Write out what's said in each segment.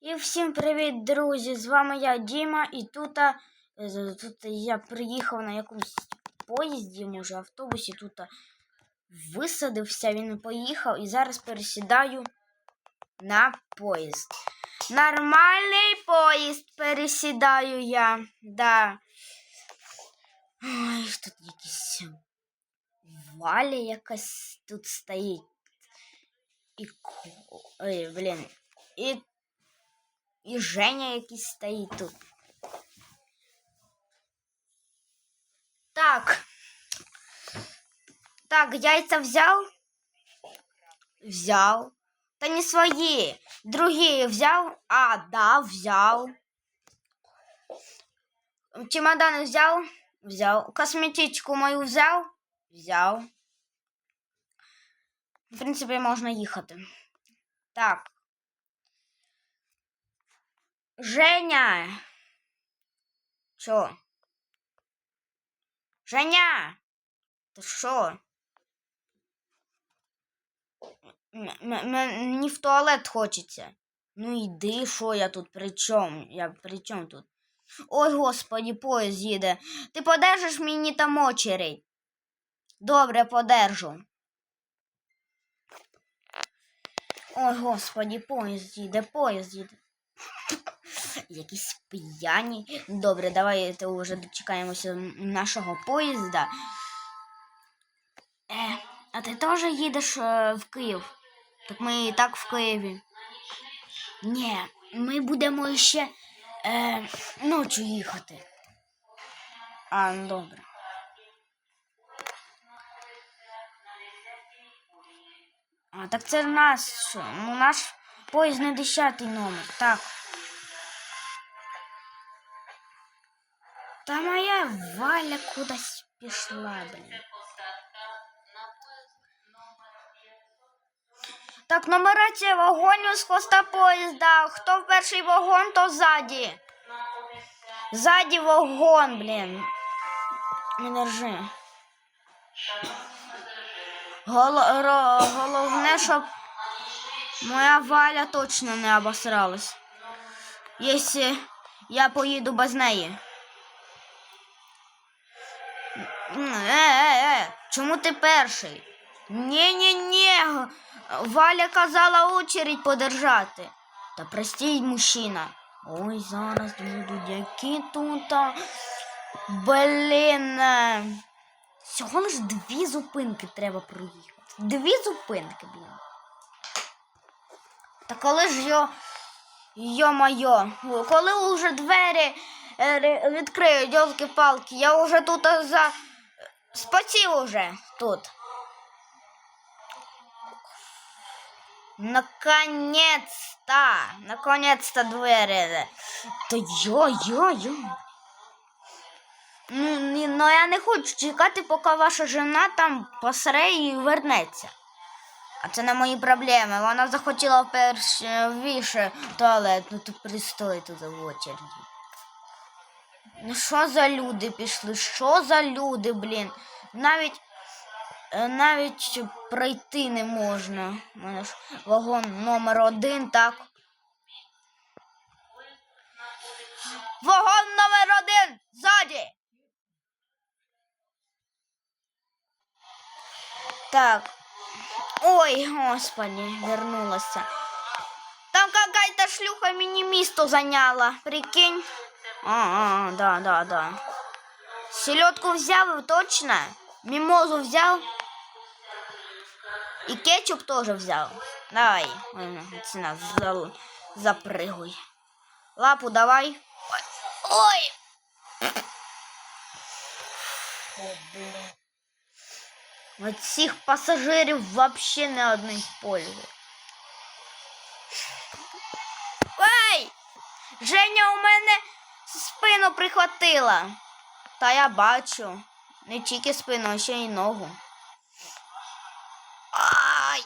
І всім привіт, друзі! З вами я Діма, і тут, е, тут я приїхав на якомусь поїзді, може, автобусі, тут а, висадився, він поїхав і зараз пересідаю на поїзд. Нормальний поїзд пересідаю я. Да. Ой, тут якісь валя якась тут стоїть. І Ой, блін. І і Женя якийсь стоїть тут. Так. Так, яйця взяв? Взяв. Та не свої. Другі взяв? А, да, взяв. Чемодан взяв? Взяв. Косметичку мою взяв? Взяв. В принципі, можна їхати. Так. Женя! Чо? Женя! Ти що? Мені в туалет хочеться. Ну йди, що я тут при чому? Я при чому тут? Ой, господі, поїзд їде. Ти подержиш мені там очередь? Добре, подержу. Ой, господі, поїзд їде, поїзд їде. Якісь п'яні. Добре, давайте вже дочекаємося нашого поїзда. Е, а ти теж їдеш е, в Київ? Так ми і так в Києві. Ні, ми будемо ще е, ночі їхати. А, ну, добре. А, так це наш. Ну, наш поїзд не 10 номер. Так. Та моя Валя кудись пішла, блін. Так, нумерація вагонів з хвоста поїзда. Хто в перший вагон, то ззаді. Ззаді вагон, блін. Не держи. Головне, щоб моя Валя точно не обосралась. Якщо я поїду без неї. М, Е, е, е, чому ти перший? Ні-ні-ні. Валя казала очередь подержати. Та простій, мужчина. Ой, зараз будуть які тут. Блін. е, Всього лиш дві зупинки треба проїхати. Дві зупинки, блін. Та коли ж йо. Йо-майо, коли вже двері е, ри- відкриють, йолки-палки, я вже тут а, за. Спотів уже тут. Наконец-то! Наконец-то двері. Та йо-йо-йо. Ну, ну я не хочу чекати, поки ваша жена там посре і вернеться. А це не мої проблеми. Вона захотіла вперше туалет, ну ти пристой тут в очереді. Ну що за люди пішли? Що за люди, блін? Навіть е, навіть пройти не можна. У мене ж вагон номер один, так. Вагон номер один ззаді. Так. Ой, господи, вернулася. Там какая-то шлюха мини-місто зайняла. Прикинь. А, а, да, да, да. Селедку взяв, точно? Мимозу взяв? И кетчуп тоже взял. Давай, цена, за, запрыгуй. Лапу давай. Ой! От всіх пасажирів вообще не одних пользу. Ой! Женя у мене спину прихватила. Та я бачу. Не тільки спину, а ще й ногу. Ай!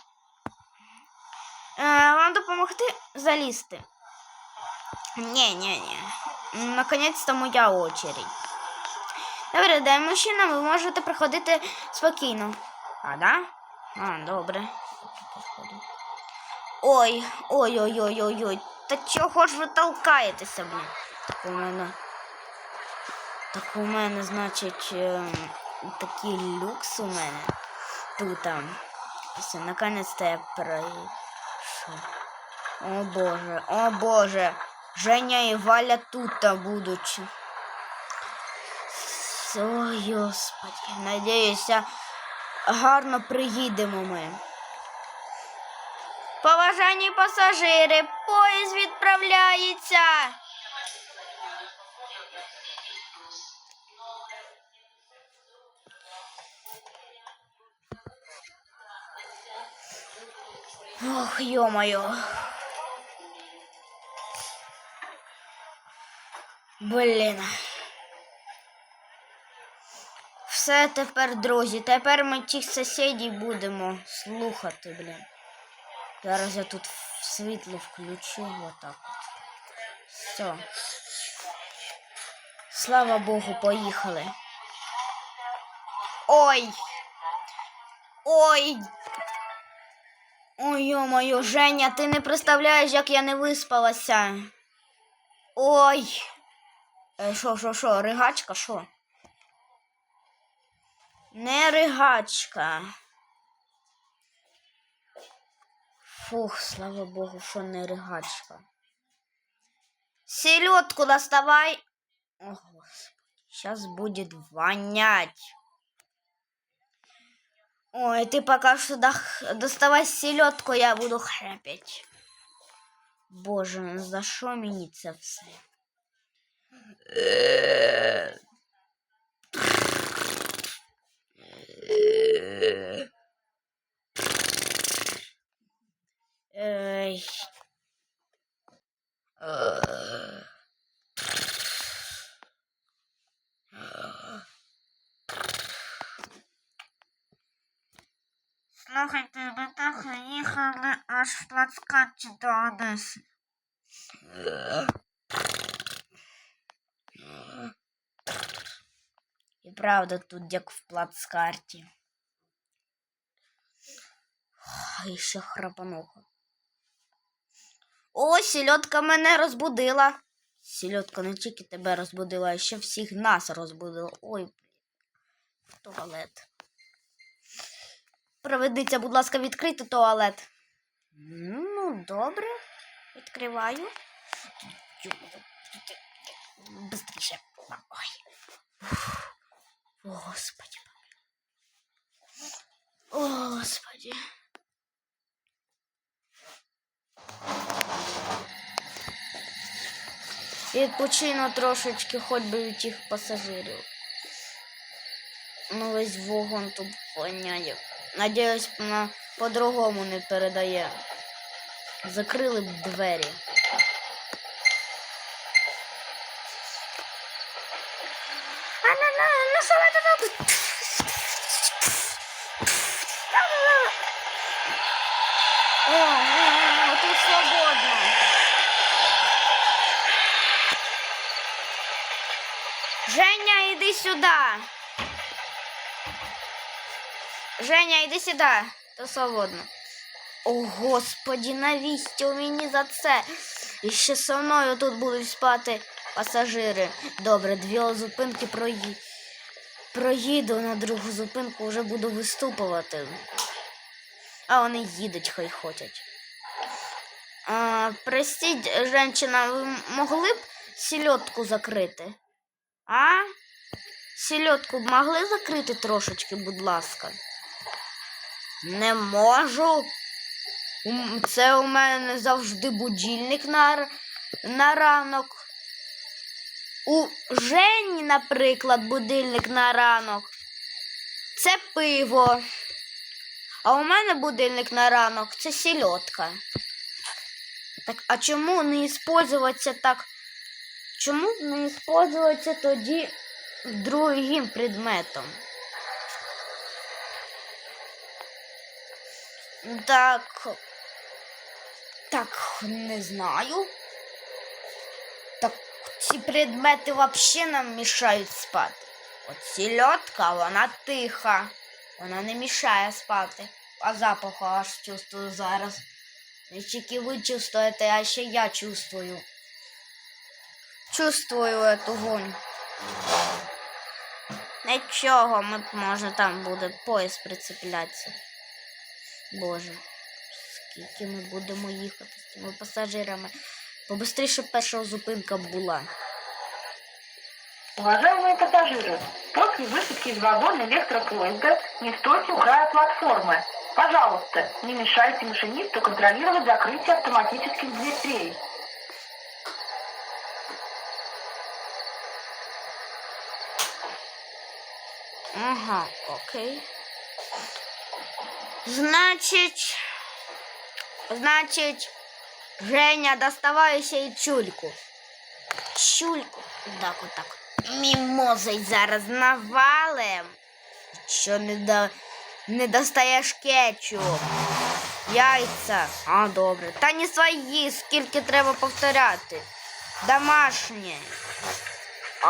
Е, вам допомогти залізти? Ні, ні, ні. Наконець-то моя очередь. Добре, дай мужчина, ви можете приходити спокійно. А, да? А, добре. Ой, ой, ой, ой, ой, ой. Та чого ж ви толкаєтеся, блін? Так у мене. Так у мене, значить, ем, такий люкс у мене. Тут там. Все, наконец-то я пройшов. О боже, о боже. Женя і Валя тут будуть. Ой, господи. Надіюся, гарно приїдемо ми. Поважані пасажири, поїзд відправляється. Ох, ё-моё. Блін. Все тепер, друзі. Тепер ми тих сусідів будемо слухати, блін. Зараз я тут світло включу отак. Все. Слава Богу, поїхали. Ой. Ой. Ой, йо-моє, Женя, ти не представляєш, як я не виспалася. Ой. Е, Що, що, що, ригачка, що? Не ригачка. Фух, слава Богу, що не ригачка. Селедку доставай. О, Господи, сейчас будет вонять. Ой, ты пока что дох- доставай селедку, я буду храпеть. Боже, ну за мені це все? Ей. Аж в плацкарті до Одеси. І правда тут як в плацкарті. І ще храпануха. О, сільотка мене розбудила. Сільотка не тільки тебе розбудила, а ще всіх нас розбудила. Ой. Туалет. Проведіться, будь ласка, відкрити туалет. Ну, добре. Відкриваю. Быстріше. Ой. Уф. О, Господи. О, Господи. Відпочину трошечки, хоч би від тих пасажирів. Ну, весь вогон тут воняє. Надіюсь, на по-другому не передає. Закрили б двері. А на на на О, тут свободно. Женя, иди сюда. Женя, іди сюди, то свободно. О, господі, навіщо мені за це? І ще со мною тут будуть спати пасажири. Добре, дві зупинки прої... проїду на другу зупинку, вже буду виступувати. А вони їдуть, хай хочуть. А, простіть, женщина, ви могли б сільотку закрити? А? Сільотку б могли закрити трошечки, будь ласка? Не можу. Це у мене завжди будильник на, на ранок. У Жені, наприклад, будильник на ранок. Це пиво. А у мене будильник на ранок це сільотка. Так, а чому не используватися так? Чому не используватися тоді другим предметом? Так. Так, не знаю. Так ці предмети взагалі нам мішають спати. От сільотка, вона тиха. Вона не мішає спати. А запаху аж чувствую зараз. Не тільки ви чувствуєте, а ще я чувствую. Чувствую эту вонь. Нічого, ми, може там буде поїзд прицеплятися. Боже, скільки ми будемо їхати з цими пасажирами. Побистріше перша зупинка була. Уважаемые пассажиры, после высадки из вагона электропоезда не стойте у края платформы. Пожалуйста, не мешайте машинисту контролировать закрытие автоматических дверей. Ага, окей. Значить, значить, Женя, доставай ще й чульку. Чульку. Так, отак. Мімозой зараз навалим. Що не, до... не достаєш кетчуп. Яйця. А, добре. Та не свої, скільки треба повторяти. Домашнє. А,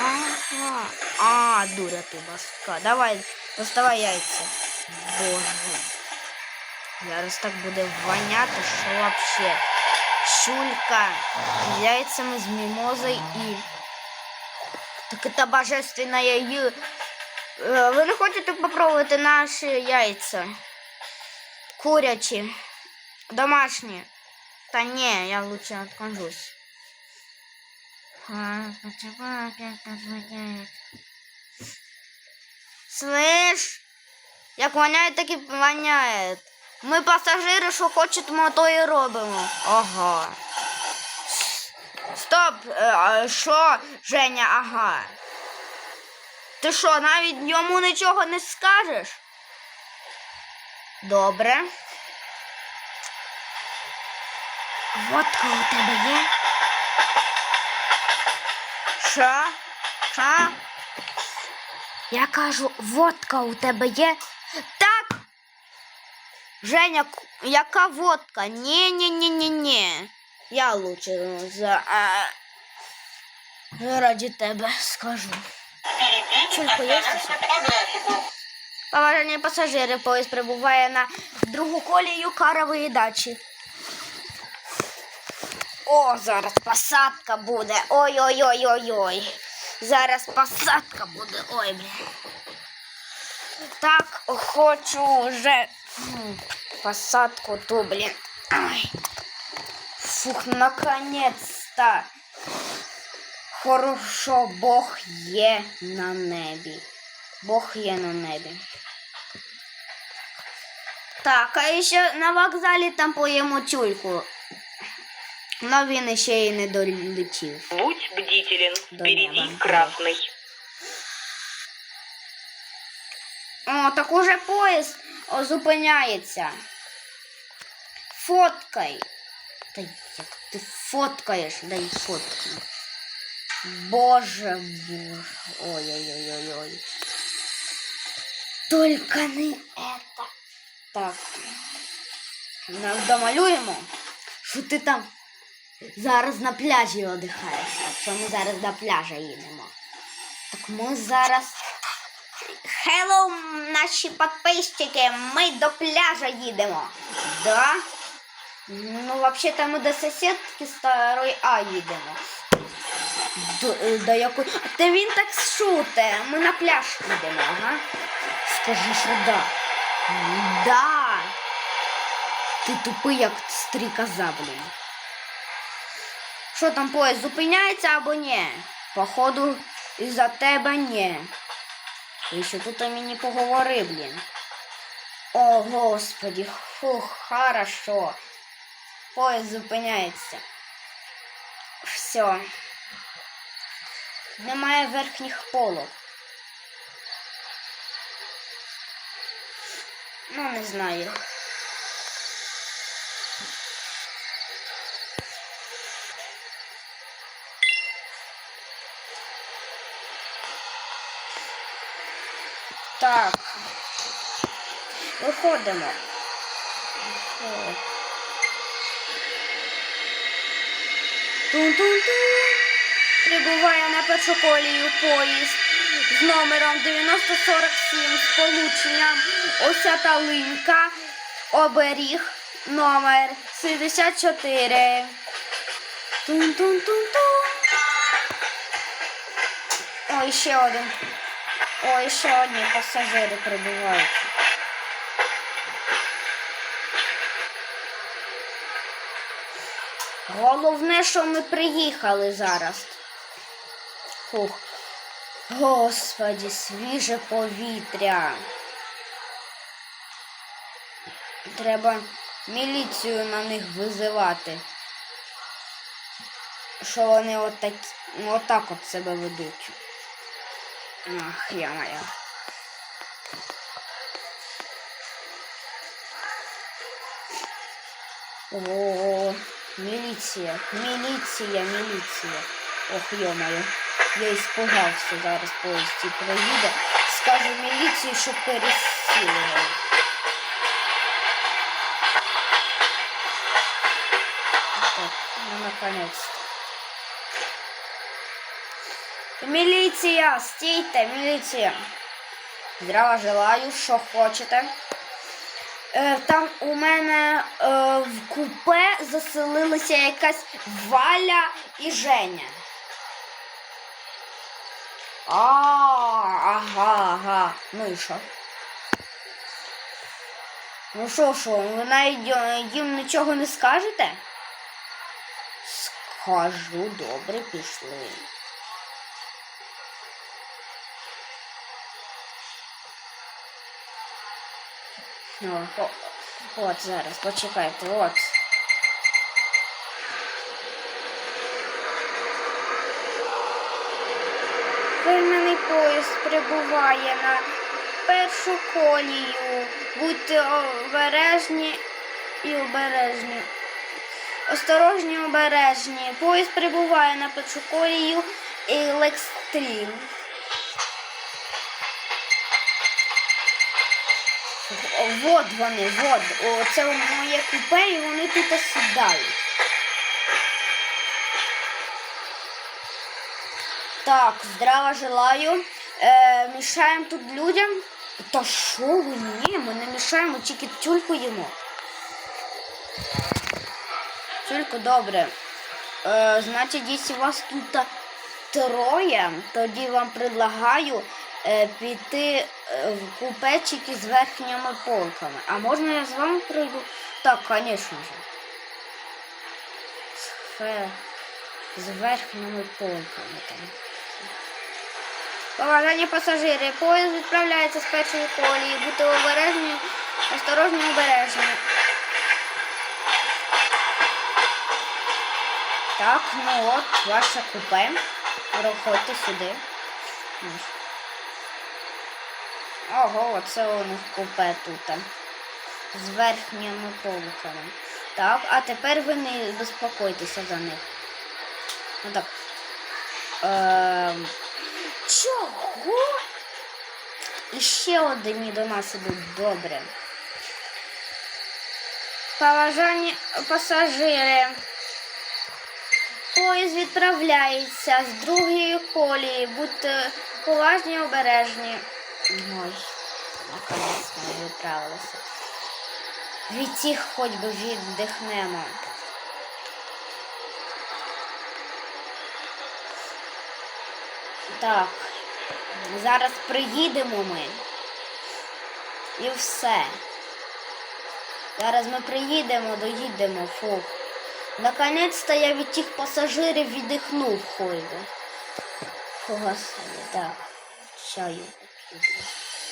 ага. А, дура ти баска. Давай, доставай яйця. Боже. Зараз так буде воняти, що вообще. Щулька з яйцями, з мімозою і. Так это божественная ю. Е, Ви не хочете попробувати наші яйця? Курячі, домашні. Та ні, я лучше откажусь. Слышь, як воняє, так і воняє. Ми пасажири, що хочемо, то і робимо. Ага. Стоп, е, що, Женя, ага. Ти що, навіть йому нічого не скажеш? Добре. Водка у тебе є? Що? Що? Я кажу, водка у тебе є? Так. Женя, яка водка? ні ні ні ні ні Я лучше за а, раді тебе скажу. Чульку є? Поважені пасажири, поїзд прибуває на другу колію карової дачі. О, зараз посадка буде. Ой-ой-ой-ой-ой. Зараз посадка буде. Ой, бля. Так хочу вже посадку ту, блін. Фух, наконець-то. Хорошо, Бог є на небі. Бог є на небі. Так, а ще на вокзалі там поїмо тюльку. Но він ще й не долетів. Будь впереди неба. красный. О, так уже поїзд зупиняється. Фоткай. Та як ти фоткаєш, дай фоткай. Боже, боже. Ой-ой-ой-ой-ой. Только не это. Так. Нам домалюємо, що ти там зараз на пляжі одихаєш. Так що ми зараз до пляжа їдемо. Так ми зараз Хеллоу, наші підписчики, ми до пляжа їдемо. Да? Ну, взагалі ми до сусідки старої А їдемо. До, е, до якої... Та він так шуте. Ми на пляж їдемо, ага. Скажи, що да. Да. Ти тупий, як стрікоза, блін. Що там поїзд зупиняється або ні? Походу, із-за тебе ні. І що тут мені поговори, блін. О, господі, фух, хорошо. Поїзд зупиняється. Все. Немає верхніх полок. Ну, не знаю. Так. Виходимо. Тун-тун-тун. Прибуває на першу колію поїзд з номером 9047 з полученням Осяталинка. оберіг номер 74. Тун-тун-тун-тун. Ой, ще один. Ой, ще одні пасажири прибувають. Головне, що ми приїхали зараз. Фух. Господі, свіже повітря. Треба міліцію на них визивати. Що вони отак, отак от себе ведуть. Ах, я моя. О, міліція, міліція, міліція. Ох, ё-моё. Я испугався зараз поїзд і проїде. Скажу міліції, щоб пересіли. Так, ну наконец-то. Міліція, стійте, міліція. Здраво желаю, що хочете. Е, там у мене е, в купе заселилася якась Валя і Женя. А, ага, ага. Ну і що? Ну що, що, ви навіть е, їм нічого не скажете? Скажу, добре, пішли. О, о, от зараз, почекайте, от. Вильнений поїзд прибуває на першу колію. Будьте обережні і обережні. Осторожні, обережні. Поїзд прибуває на першу колію Електрін. Вот вони, вот. О, це моє купе, і вони тут сідають. Так, здраво желаю. Е, мішаємо тут людям. Та що ви ні? Ми не мішаємо, тільки тюльку їмо. Тюльку добре. Е, значить, якщо вас тут троє, тоді вам предлагаю піти е, в купечики з верхніми полками. А можна я з вами прийду? Так, звісно ж. З верхніми полками там. Поважання пасажири. Поїзд відправляється з першої колії. Будьте обережні, осторожні, обережні. Так, ну от, ваше купе. Проходьте сюди. Ого, оце них купе тут. З верхніми полками. Так, а тепер ви не безпокойтеся за них. Ну так. Ем... Чого? І ще одні до нас ідуть добре. Поважані пасажири. Поїзд відправляється з другої колії. Будьте поважні і обережні. Ой, наконець ми відправилися. Від цих хоч би віддихнемо. Так, зараз приїдемо ми. І все. Зараз ми приїдемо, доїдемо, фух. Наконець-то я від тих пасажирів віддихнув хойду. Фу, господи, так. Чаю.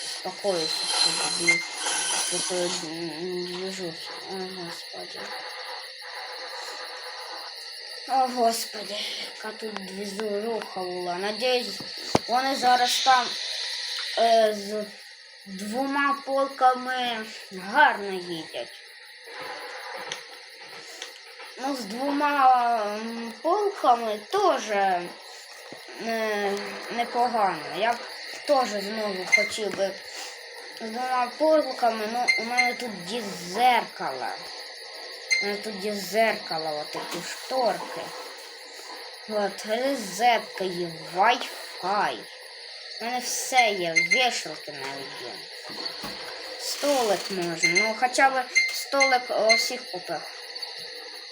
Спокоюся собі. Такою движухи. О, господи. О, господи, яка тут движуха була. Надіюсь, вони зараз там е, з двома полками гарно їдять. Ну, з двома полками теж е, непогано. Я теж знову хотів би з двома полками, ну у мене тут є зеркало. У мене тут є зеркало, от такі шторки. От, розетка є, Wi-Fi. У мене все є, вішалки навіть є. Столик можна. Ну, хоча б столик у всіх купив.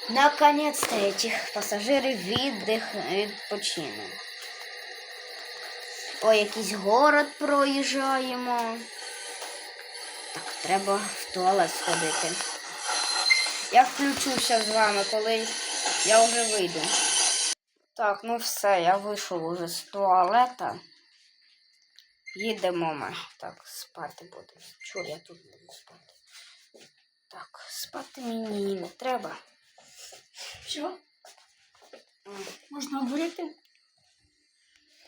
Наконец-то этих пасажирів віддих відпочину. О, якийсь город проїжджаємо. Так, треба в туалет сходити. Я включуся з вами, коли я вже вийду. Так, ну все, я вийшов уже з туалета. Їдемо ми. Так, спати буду. Чого я тут буду спати? Так, спати мені не треба. Все, можна говорити?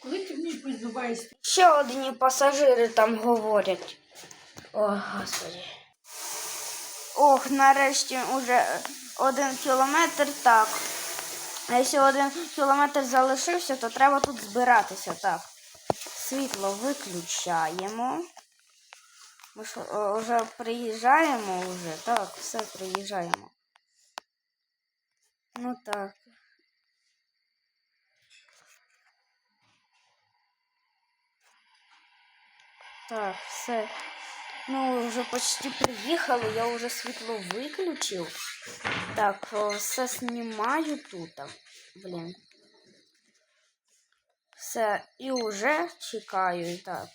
Коли ти мені позбуваєшся? Ще одні пасажири там говорять. О, господи. Ох, нарешті уже один кілометр так. А Якщо один кілометр залишився, то треба тут збиратися. Так. Світло виключаємо. Ми ж вже приїжджаємо вже. Так, все приїжджаємо. Ну так. Так, все. Ну, вже почти приїхали, я вже світло виключив. Так, все знімаю тут. Блін. Все, і вже чекаю. Так.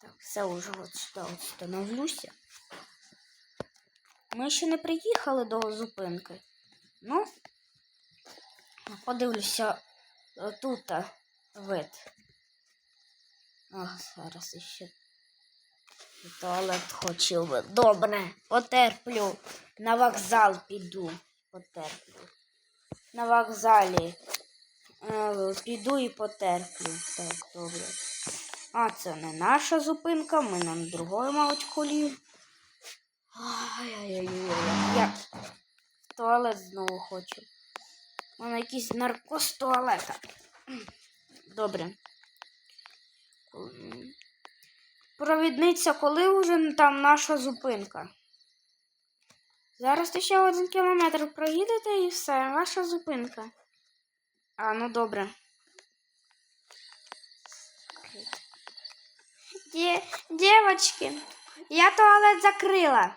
Так, все вже от сюди от становлюся. Ми ще не приїхали до зупинки. Ну, подивлюся е, тут е, вид. О, зараз іще туалет би. Добре, потерплю. На вокзал піду. Потерплю. На вокзалі е, піду і потерплю. Так, добре. А, це не наша зупинка, ми на другої, мабуть, колі. Ай-яй-яй-яй. Я в туалет знову хочу. У мене якийсь наркоз туалета. Добре. Провідниця, коли вже там наша зупинка? Зараз ти ще один кілометр проїдете і все, ваша зупинка. А, ну добре. Де, девочки, я туалет закрила.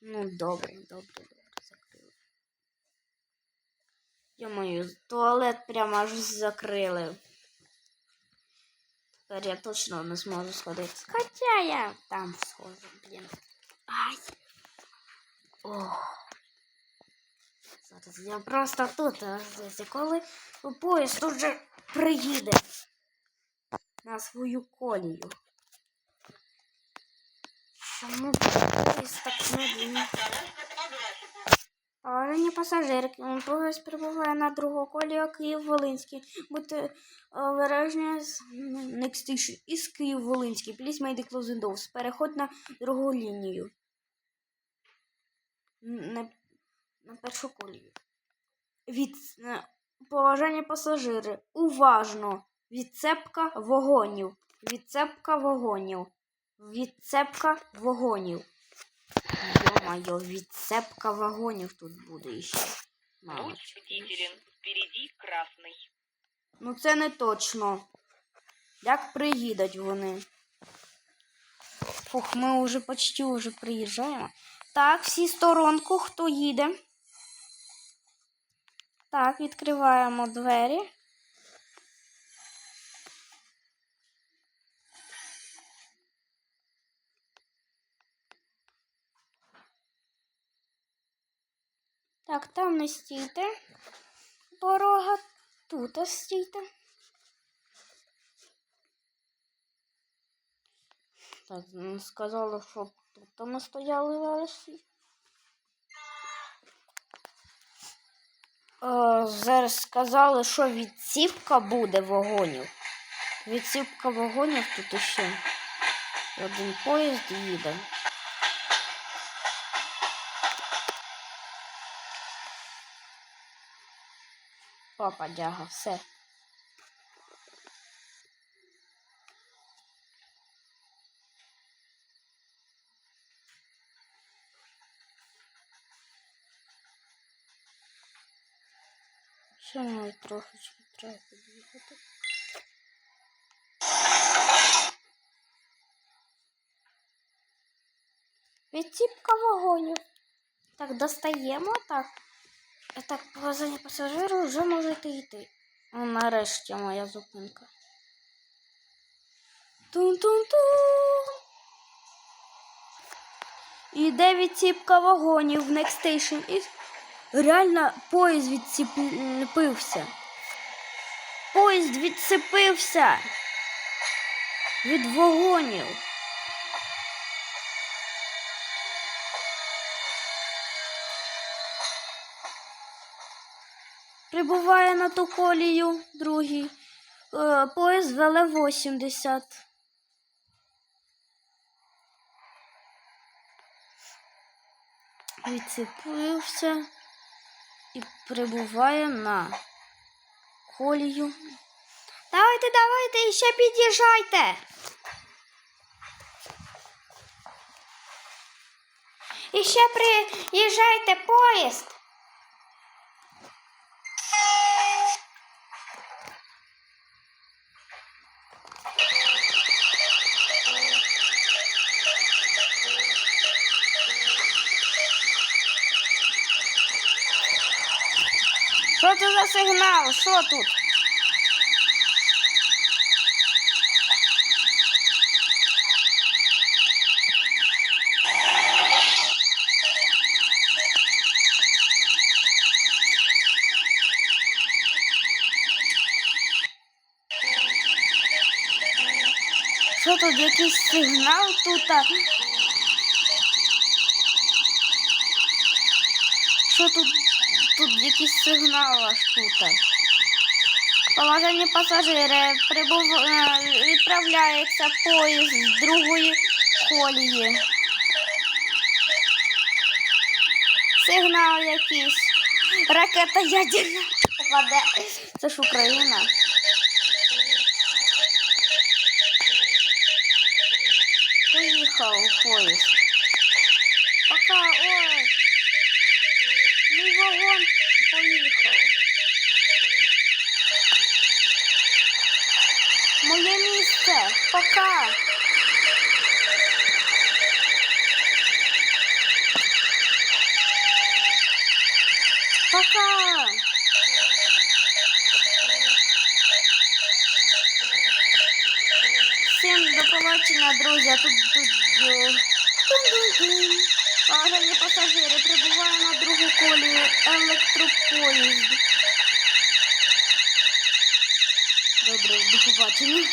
Ну, добре, добре, добре, закрила. Йо-моє, туалет прямо аж закрили. Тепер я точно не зможу сходити. Хоча я там схожу, блін. Ай. Ох. Зараз я просто тут, а коли поїзд тут же приїде на свою колію. Чому поїзд так медленно? Уважаемые пассажиры, поезд прибуває на другу колію Київ-Волинський. Будьте вираження з next station із Київ-Волинський. Please make the. Переходь на другу лінію. На, на першу колію. Від е, поважання пасажири. Уважно. Відцепка вагонів. Відцепка вагонів. Відцепка вагонів. Ё-моё, відцепка вагонів тут буде ще. Мабуть. Путь бдителен. Впереди красный. Ну це не точно. Як приїдуть вони? Фух, ми вже почти вже приїжджаємо. Так, всі сторонку, хто їде. Так, відкриваємо двері. Так, там не стійте. Порога. Тут стійте. Так, ну, сказали, що тут ми стояли версії. Е, зараз сказали, що відсівка буде вагонів. Відсівка вагонів тут іще. Один поїзд їде. Папа дяга, все. Ще навіть трошечки треба під'їхати. Відсіпка вагонів. Так, достаємо, так. Так, повезення пасажирів вже можете йти. О, нарешті моя зупинка. Тун-тун-тун. Іде відсіпка вагонів в Next Station. І реально поїзд відсіпився. Поїзд відсипився від вагонів. Прибуває на ту колію другий. Е, поїзд ВЛ-80. Відцепився і прибуває на колію. Давайте, давайте, ще під'їжджайте. І ще приїжджайте поїзд. Сигнал? Що тут? Що тут якийсь сигнал тут? а? Що тут? Якийсь сигнал аж тут. Поважені пасажири, прибув... е, відправляється поїзд з другої колії. Сигнал якийсь. Ракета ядерна попаде. Це ж Україна. Поїхав поїзд. Пока, ой. Мій вагон поїхав. Моє місце. Пока. Пока. Всім до побачення, друзі. А Тут, тут, е, пасажири прибуває на другу колію електропоїзд. Добре, до побачення.